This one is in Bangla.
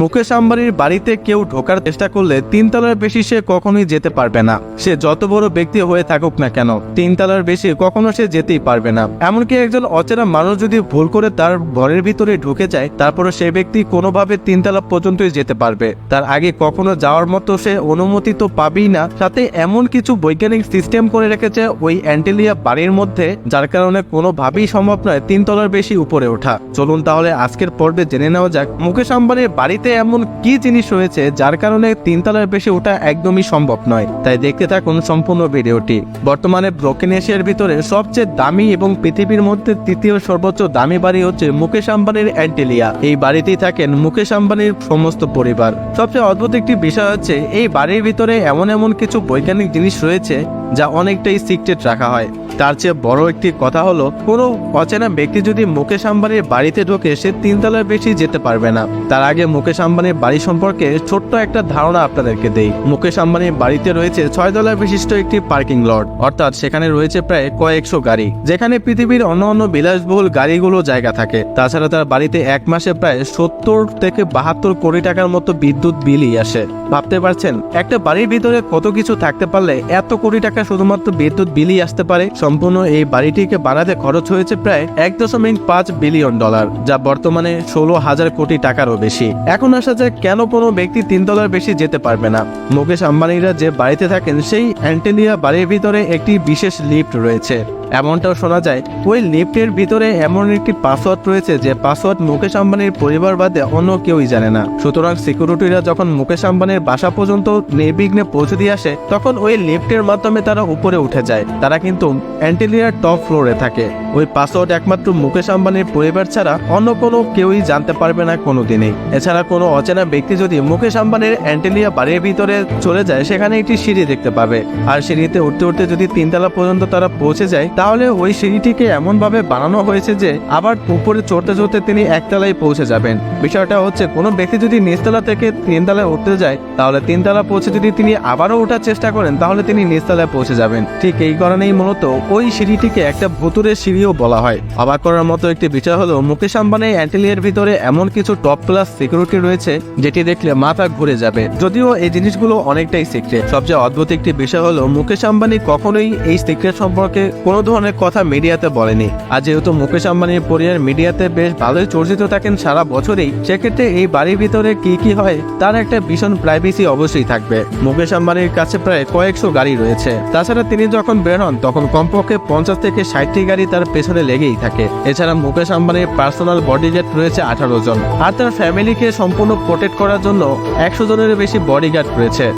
মুকেশ আম্বানির বাড়িতে কেউ ঢোকার চেষ্টা করলে তিনতলার বেশি সে কখনোই যেতে পারবে না। সে যত বড় ব্যক্তি হয়ে থাকুক না কেন, তিনতলার বেশি কখনো সে যেতেই পারবে না। এমনকি একজন অচেনা মানুষ যদি ভুল করে তার ঘরের ভিতরে ঢুকে যায় তারপরে সে ব্যক্তি কোনোভাবে তিনতলা পর্যন্তই যেতে পারবে। তার আগে কখনো যাওয়ার মতো সে অনুমতি তো পাবেই না। সাথে এমন কিছু বৈজ্ঞানিক সিস্টেম করে রেখেছে ওই অ্যান্টেলিয়া বাড়ির মধ্যে, যার কারণে কোনোভাবেই সম্ভব নয় তিনতলার বেশি উপরে ওঠা। চলুন তাহলে আজকের পর্বে জেনে নেওয়া যাক। মুকেশ আম্বানির বাড়িতে এমন কি জিনিস রয়েছে যার কারণে তিনতলার বেশি ওঠা একদমই সম্ভব নয়। তাই দেখতে থাকুন সম্পূর্ণ ভিডিওটি। বর্তমানে ব্রোকেন এশিয়ার ভিতরে সবচেয়ে দামি এবং পৃথিবীর মধ্যে তৃতীয় সর্বোচ্চ দামি বাড়ি হচ্ছে মুকেশ আম্বানির অ্যান্টেলিয়া। এই বাড়িতেই থাকেন মুকেশ আম্বানির সমস্ত পরিবার। সবচেয়ে অদ্ভুত একটি বিষয় হচ্ছে, এই বাড়ির ভিতরে এমন এমন কিছু বৈজ্ঞানিক জিনিস রয়েছে যা অনেকটাই সিক্রেট রাখা হয়। তার চেয়ে বড় একটি কথা হলো, কোনো অচেনা ব্যক্তি যদি মুকেশ আম্বানির বাড়িতে ঢোকে, সে তিনতলার বেশি যেতে পারবে না। তার আগে মুকেশ আম্বানির বাড়ি সম্পর্কে ছোট্ট একটা ধারণা আপনাদেরকে দেই। মুকেশ আম্বানির বাড়িতে রয়েছে ছয় তলা বিশিষ্ট একটি পার্কিং লট। অর্থাৎ সেখানে রয়েছে প্রায় কয়েকশো গাড়ি, যেখানে পৃথিবীর অন্য অন্য বিলাসবহুল গাড়িগুলো জায়গা থাকে। তাছাড়া তার বাড়িতে এক মাসে প্রায় সত্তর থেকে বাহাত্তর কোটি টাকার মতো বিদ্যুৎ বিলই আসে। ভাবতে পারছেন, একটা বাড়ির ভিতরে কত কিছু থাকতে পারলে এত কোটি টাকা শুধুমাত্র বিদ্যুৎ বিলই আসতে পারে? সম্পূর্ণ এই বাড়িটিকে বানাতে খরচ হয়েছে প্রায় এক দশমিক পাঁচ বিলিয়ন ডলার, যা বর্তমানে ষোলো হাজার কোটি টাকারও বেশি। এখন আসা যায় কেন কোনো ব্যক্তি তিন ডলার বেশি যেতে পারবে না। মুকেশ আম্বানিরা যে বাড়িতে থাকেন, সেই অ্যান্টেলিয়া বাড়ির ভিতরে একটি বিশেষ লিফট রয়েছে। এমনটাও শোনা যায়, ওই লিফটের ভিতরে এমন একটি পাসওয়ার্ড রয়েছে যে পাসওয়ার্ড মুকেশ আম্বানির পরিবার বাদে অন্য কেউই জানে না। সুতরাং সিকিউরিটিরা যখন মুকেশ আম্বানির বাসা পর্যন্ত নির্বিঘ্নে পৌঁছে দিয়ে আসে, তখন ওই লিফটের মাধ্যমে তারা উপরে উঠে যায়। তারা কিন্তু অ্যান্টেলিয়ার টপ ফ্লোরে থাকে। ওই পাসওয়ার্ড একমাত্র মুকেশ আম্বানির পরিবার ছাড়া অন্য কোনো কেউই জানতে পারবে না কোনোদিনই। এছাড়া কোনো অচেনা ব্যক্তি যদি মুকেশ আম্বানির অ্যান্টেলিয়া বাড়ির ভিতরে চলে যায়, সেখানে একটি সিঁড়ি দেখতে পাবে। আর সিঁড়িতে উঠতে উঠতে যদি তিনতলা পর্যন্ত তারা পৌঁছে যায় তাহলে ওই সিঁড়িটিকে এমন ভাবে বানানো হয়েছে যে আবার উপরে চড়তে চড়তে তিনি একতলায় পৌঁছে যাবেন। বিষয়টা হচ্ছে, কোনো ব্যক্তি যদি নিচতলা থেকে তিনতলায় উঠতে যায়, তাহলে তিনতলা পৌঁছে যদি তিনি আবারও ওঠার চেষ্টা করেন, তাহলে তিনি নিচতলায় পৌঁছে যাবেন। ঠিক এই কারণেই মূলত ওই সিঁড়িটিকে একটা ভুতুরের সিঁড়িও বলা হয়। অবাক করার মতো একটি বিষয় হলো, মুকেশ আম্বানি অ্যান্টেলিয়ার ভিতরে এমন কিছু টপ ক্লাস সিকিউরিটি রয়েছে, যেটি দেখলে মাথা ঘুরে যাবে। যদিও এই জিনিসগুলো অনেকটাই সিক্রেট সবচেয়ে অদ্ভুত একটি বিষয় হলো, মুকেশ আম্বানি কখনোই এই সিক্রেট সম্পর্কে কোনো ধরনের কথা মিডিয়াতে বলেনি। আর যেহেতু মুকেশ আম্বানির পরিবার মিডিয়াতে বেশ ভালোই চর্চিত থাকেন সারা বছরেই, সেক্ষেত্রে এই বাড়ির ভিতরে কি কি হয়, তার একটা ভীষণ প্রাইভেসি অবশ্যই থাকবে। মুকেশ আম্বানির কাছে প্রায় কয়েকশো গাড়ি রয়েছে। তাছাড়া তিনি যখন বের হন, তখন কমপক্ষে পঞ্চাশ থেকে ষাটটি গাড়ি তার পেছনে লেগেই থাকে। এছাড়া মুকেশ আম্বানির পার্সোনাল বডিগার্ড রয়েছে আঠারো জন। আর তার ফ্যামিলিকে সম্পূর্ণ প্রোটেক্ট করার জন্য একশো জনের বেশি বডিগার্ড রয়েছে।